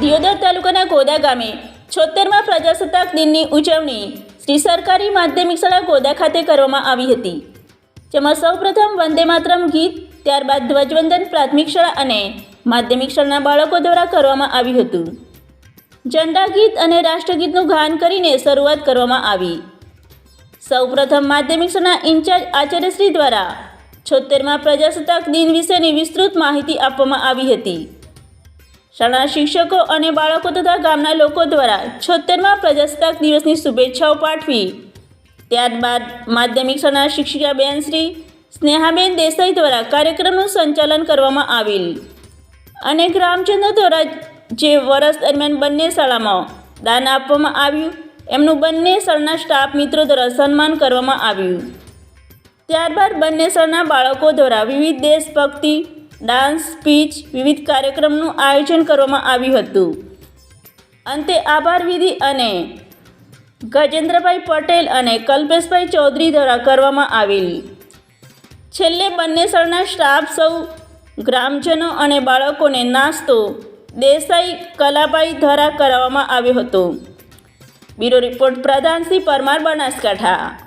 દિયોદર તાલુકાના ગોદા ગામે છોતેરમાં પ્રજાસત્તાક દિનની ઉજવણી શ્રી સરકારી માધ્યમિક શાળા ગોદા ખાતે કરવામાં આવી હતી, જેમાં સૌપ્રથમ વંદે માતરમ ગીત, ત્યારબાદ ધ્વજવંદન પ્રાથમિક શાળા અને માધ્યમિક શાળાના બાળકો દ્વારા કરવામાં આવ્યું હતું. ઝંડા ગીત અને રાષ્ટ્રગીતનું ગાન કરીને શરૂઆત કરવામાં આવી. સૌપ્રથમ માધ્યમિક શાળાના ઇન્ચાર્જ આચાર્યશ્રી દ્વારા છોતેરમાં પ્રજાસત્તાક દિન વિશેની વિસ્તૃત માહિતી આપવામાં આવી હતી. શાળાના શિક્ષકો અને બાળકો તથા ગામના લોકો દ્વારા છોતેરમાં પ્રજાસત્તાક દિવસની શુભેચ્છાઓ પાઠવી. ત્યારબાદ માધ્યમિક શાળાના શિક્ષિકા બેન શ્રી સ્નેહાબેન દેસાઈ દ્વારા કાર્યક્રમનું સંચાલન કરવામાં આવેલ. અને ગ્રામચંદ્ર દ્વારા જે વર્ષ દરમિયાન બંને શાળામાં દાન આપવામાં આવ્યું, એમનું બંને શાળાના સ્ટાફ મિત્રો દ્વારા સન્માન કરવામાં આવ્યું. ત્યારબાદ બંને શાળાના બાળકો દ્વારા વિવિધ દેશભક્તિ ડાન્સ, સ્પીચ, વિવિધ કાર્યક્રમનું આયોજન કરવામાં આવ્યું હતું. અંતે આભાર વિધિ અને ગજેન્દ્રભાઈ પટેલ અને કલ્પેશભાઈ ચૌધરી દ્વારા કરવામાં આવેલી. છેલ્લે બંને સ્થળના સ્ટાફ સૌ ગ્રામજનો અને બાળકોને નાસ્તો, દેસાઈ કલાભાઈ દ્વારા કરાવવામાં આવ્યો હતો. Bureau report Pradhansinh Parmar Banaskantha.